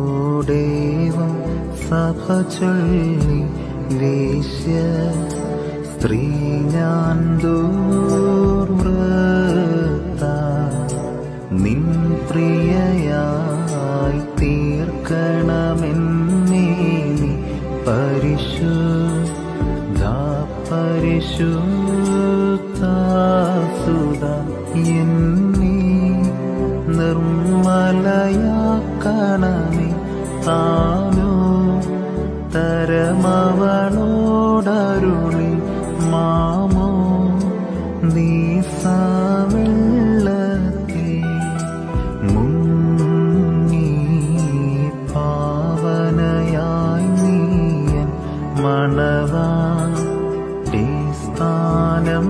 മഷിഹായോടേവം സഭ ചൊല്ലി വേശ്യ സ്ത്രീ ഞാൻ ദൂർവൃത്ത നിൻ പ്രിയയായി തീർക്കണമെന്നേ നീ പരിശുദ്ധ പരിശുദ്ധ സുത എന്നീ നിർമ്മലയാക്കണമേ താനോ തരമവളോടരുളി. മാമോ നീസാവെള്ളത്തെ മുങ്ങി പാവനയായി നീയൻ മണവാ സ്ഥാനം